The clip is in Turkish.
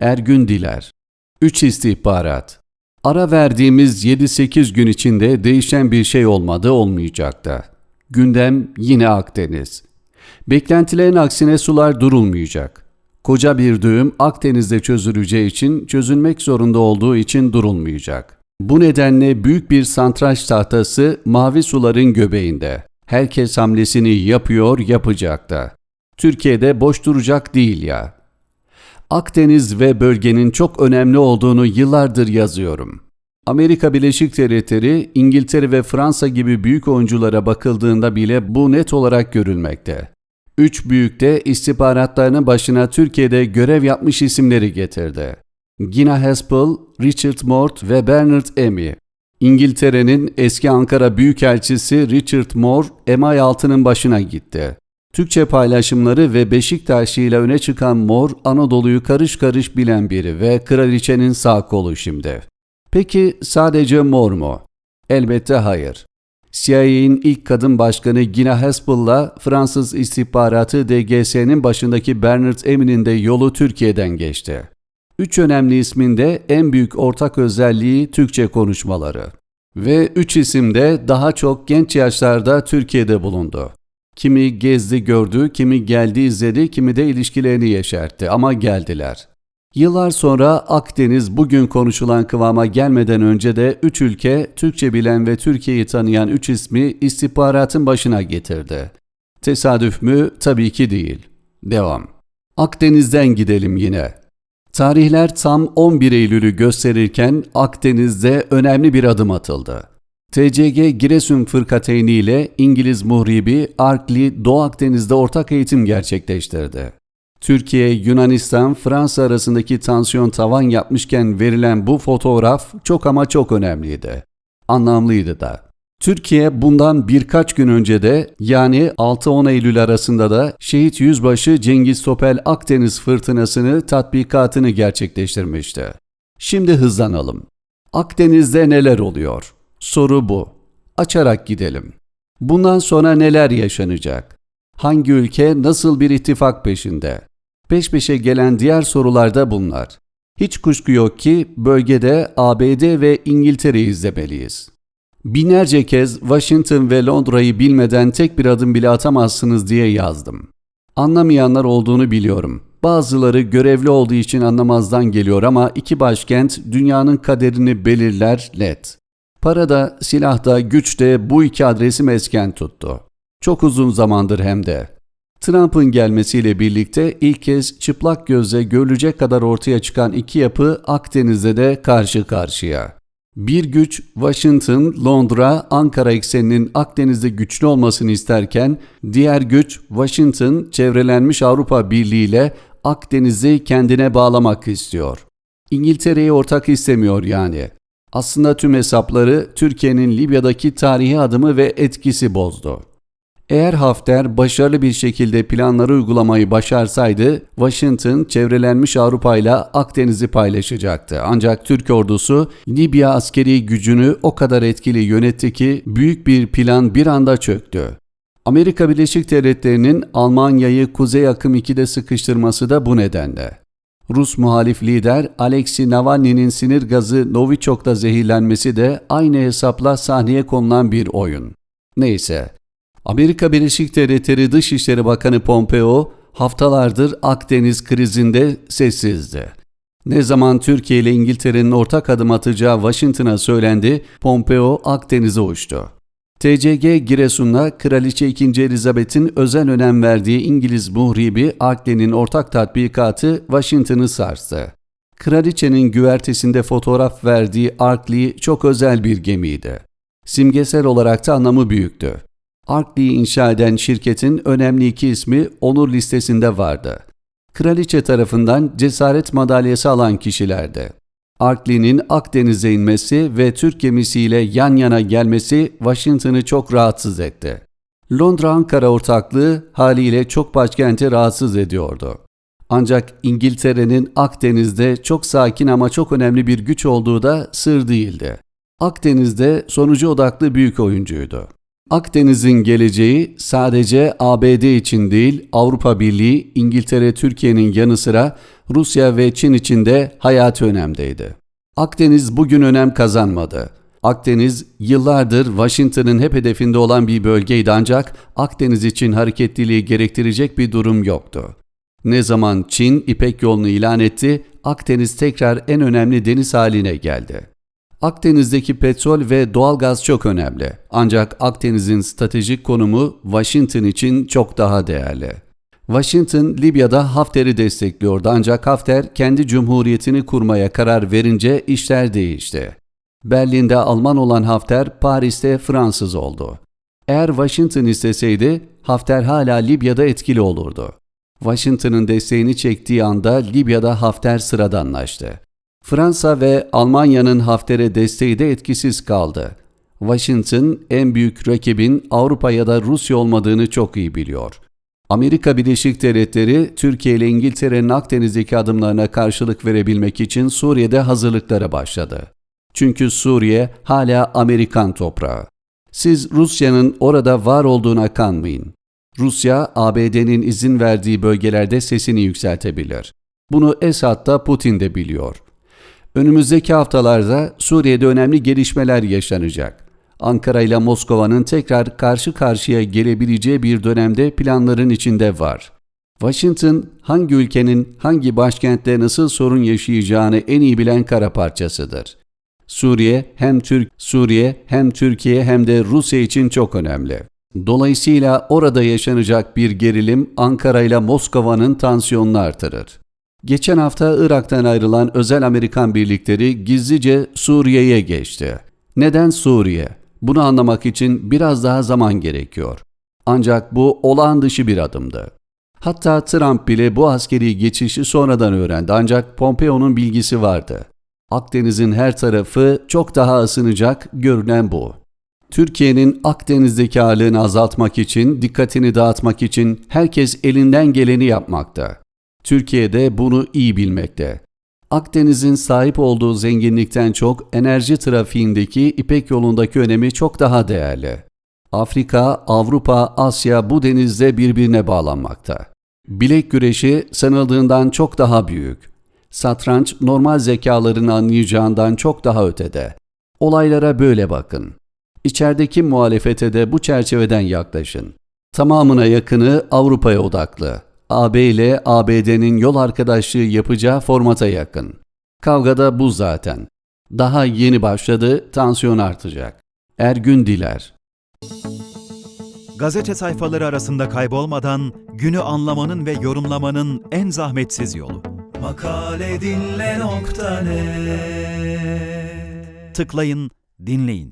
Ergün Diler 3 istihbarat Ara verdiğimiz 7-8 gün içinde değişen bir şey olmadı olmayacak da. Gündem yine Akdeniz. Beklentilerin aksine sular durulmayacak. Koca bir düğüm Akdeniz'de çözüleceği için çözülmek zorunda olduğu için durulmayacak. Bu nedenle büyük bir santraç tahtası mavi suların göbeğinde. Herkes hamlesini yapıyor yapacak da. Türkiye'de boş duracak değil ya. Akdeniz ve bölgenin çok önemli olduğunu yıllardır yazıyorum. Amerika Birleşik Devletleri, İngiltere ve Fransa gibi büyük oyunculara bakıldığında bile bu net olarak görülmekte. Üç büyük de istihbaratlarının başına Türkiye'de görev yapmış isimleri getirdi. Gina Haspel, Richard Mort ve Bernard Emmy. İngiltere'nin eski Ankara Büyükelçisi Richard Moore, MI6'nın başına gitti. Türkçe paylaşımları ve Beşiktaşlı ile öne çıkan Mor, Anadolu'yu karış karış bilen biri ve kraliçenin sağ kolu şimdi. Peki sadece Mor mu? Elbette hayır. CIA'in ilk kadın başkanı Gina Haspel'la Fransız istihbaratı DGS'nin başındaki Bernard Emmy'nin de yolu Türkiye'den geçti. Üç önemli ismin de en büyük ortak özelliği Türkçe konuşmaları. Ve üç isim de daha çok genç yaşlarda Türkiye'de bulundu. Kimi gezdi gördü, kimi geldi izledi, kimi de ilişkilerini yeşertti ama geldiler. Yıllar sonra Akdeniz bugün konuşulan kıvama gelmeden önce de üç ülke Türkçe bilen ve Türkiye'yi tanıyan üç ismi istihbaratın başına getirdi. Tesadüf mü? Tabii ki değil. Devam. Akdeniz'den gidelim yine. Tarihler tam 11 Eylül'ü gösterirken Akdeniz'de önemli bir adım atıldı. TCG Giresun Fırkateyni ile İngiliz muhribi Arkli Doğu Akdeniz'de ortak eğitim gerçekleştirdi. Türkiye, Yunanistan, Fransa arasındaki tansiyon tavan yapmışken verilen bu fotoğraf çok ama çok önemliydi. Anlamlıydı da. Türkiye bundan birkaç gün önce de yani 6-10 Eylül arasında da Şehit Yüzbaşı Cengiz Topel Akdeniz fırtınasını tatbikatını gerçekleştirmişti. Şimdi hızlanalım. Akdeniz'de neler oluyor? Soru bu. Açarak gidelim. Bundan sonra neler yaşanacak? Hangi ülke nasıl bir ittifak peşinde? Peş peşe gelen diğer sorular da bunlar. Hiç kuşku yok ki bölgede ABD ve İngiltere'yi izlemeliyiz. Binlerce kez Washington ve Londra'yı bilmeden tek bir adım bile atamazsınız diye yazdım. Anlamayanlar olduğunu biliyorum. Bazıları görevli olduğu için anlamazdan geliyor ama iki başkent dünyanın kaderini belirler net. Para da, silah da, güç de bu iki adresi mesken tuttu. Çok uzun zamandır hem de. Trump'ın gelmesiyle birlikte ilk kez çıplak gözle görülecek kadar ortaya çıkan iki yapı Akdeniz'de de karşı karşıya. Bir güç Washington, Londra, Ankara ekseninin Akdeniz'de güçlü olmasını isterken, diğer güç Washington, çevrelenmiş Avrupa Birliği ile Akdeniz'i kendine bağlamak istiyor. İngiltere'yi ortak istemiyor yani. Aslında tüm hesapları Türkiye'nin Libya'daki tarihi adımı ve etkisi bozdu. Eğer Hafter başarılı bir şekilde planları uygulamayı başarsaydı, Washington çevrelenmiş Avrupa ile Akdeniz'i paylaşacaktı. Ancak Türk ordusu Libya askeri gücünü o kadar etkili yönetti ki büyük bir plan bir anda çöktü. Amerika Birleşik Devletleri'nin Almanya'yı Kuzey Akım 2'de sıkıştırması da bu nedenle. Rus muhalif lider Alexei Navalny'nin sinir gazı Novichok'ta zehirlenmesi de aynı hesapla sahneye konulan bir oyun. Neyse, Amerika Birleşik Devletleri Dışişleri Bakanı Pompeo haftalardır Akdeniz krizinde sessizdi. Ne zaman Türkiye ile İngiltere'nin ortak adım atacağı Washington'a söylendi, Pompeo Akdeniz'e uçtu. TCG Giresun'la Kraliçe 2. Elizabeth'in özel önem verdiği İngiliz muhribi Akden'in ortak tatbikatı Washington'ı sarstı. Kraliçenin güvertesinde fotoğraf verdiği Arkley çok özel bir gemiydi. Simgesel olarak da anlamı büyüktü. Arkley'i inşa eden şirketin önemli iki ismi onur listesinde vardı. Kraliçe tarafından cesaret madalyası alan kişilerdi. Arkley'nin Akdeniz'e inmesi ve Türk gemisiyle yan yana gelmesi Washington'ı çok rahatsız etti. Londra-Ankara ortaklığı haliyle çok başkenti rahatsız ediyordu. Ancak İngiltere'nin Akdeniz'de çok sakin ama çok önemli bir güç olduğu da sır değildi. Akdeniz'de sonucu odaklı büyük oyuncuydu. Akdeniz'in geleceği sadece ABD için değil, Avrupa Birliği, İngiltere, Türkiye'nin yanı sıra Rusya ve Çin için de hayati önemdeydi. Akdeniz bugün önem kazanmadı. Akdeniz yıllardır Washington'ın hep hedefinde olan bir bölgeydi ancak Akdeniz için hareketliliği gerektirecek bir durum yoktu. Ne zaman Çin İpek yolunu ilan etti, Akdeniz tekrar en önemli deniz haline geldi. Akdeniz'deki petrol ve doğalgaz çok önemli. Ancak Akdeniz'in stratejik konumu Washington için çok daha değerli. Washington, Libya'da Hafter'i destekliyordu ancak Hafter kendi cumhuriyetini kurmaya karar verince işler değişti. Berlin'de Alman olan Hafter, Paris'te Fransız oldu. Eğer Washington isteseydi, Hafter hala Libya'da etkili olurdu. Washington'ın desteğini çektiği anda Libya'da Hafter sıradanlaştı. Fransa ve Almanya'nın Hafter'e desteği de etkisiz kaldı. Washington en büyük rakibin Avrupa ya da Rusya olmadığını çok iyi biliyor. Amerika Birleşik Devletleri Türkiye ile İngiltere'nin Akdeniz'deki adımlarına karşılık verebilmek için Suriye'de hazırlıklara başladı. Çünkü Suriye hala Amerikan toprağı. Siz Rusya'nın orada var olduğuna kanmayın. Rusya, ABD'nin izin verdiği bölgelerde sesini yükseltebilir. Bunu Esad da Putin de biliyor. Önümüzdeki haftalarda Suriye'de önemli gelişmeler yaşanacak. Ankara ile Moskova'nın tekrar karşı karşıya gelebileceği bir dönemde planların içinde var. Washington hangi ülkenin hangi başkentte nasıl sorun yaşayacağını en iyi bilen kara parçasıdır. Suriye hem Türk Suriye hem Türkiye hem de Rusya için çok önemli. Dolayısıyla orada yaşanacak bir gerilim Ankara ile Moskova'nın tansiyonunu artırır. Geçen hafta Irak'tan ayrılan özel Amerikan birlikleri gizlice Suriye'ye geçti. Neden Suriye? Bunu anlamak için biraz daha zaman gerekiyor. Ancak bu olağan dışı bir adımdı. Hatta Trump bile bu askeri geçişi sonradan öğrendi ancak Pompeo'nun bilgisi vardı. Akdeniz'in her tarafı çok daha ısınacak görünen bu. Türkiye'nin Akdeniz'deki ağırlığını azaltmak için, dikkatini dağıtmak için herkes elinden geleni yapmakta. Türkiye de bunu iyi bilmekte. Akdeniz'in sahip olduğu zenginlikten çok enerji trafiğindeki İpek yolundaki önemi çok daha değerli. Afrika, Avrupa, Asya bu denizde birbirine bağlanmakta. Bilek güreşi sanıldığından çok daha büyük. Satranç normal zekaların anlayacağından çok daha ötede. Olaylara böyle bakın. İçerideki muhalefete de bu çerçeveden yaklaşın. Tamamına yakını Avrupa'ya odaklı. AB ile ABD'nin yol arkadaşlığı yapacağı formata yakın. Kavgada bu zaten. Daha yeni başladı, tansiyon artacak. Ergün Diler Gazete sayfaları arasında kaybolmadan günü anlamanın ve yorumlamanın en zahmetsiz yolu. Makale dinle nokta net. Tıklayın, dinleyin.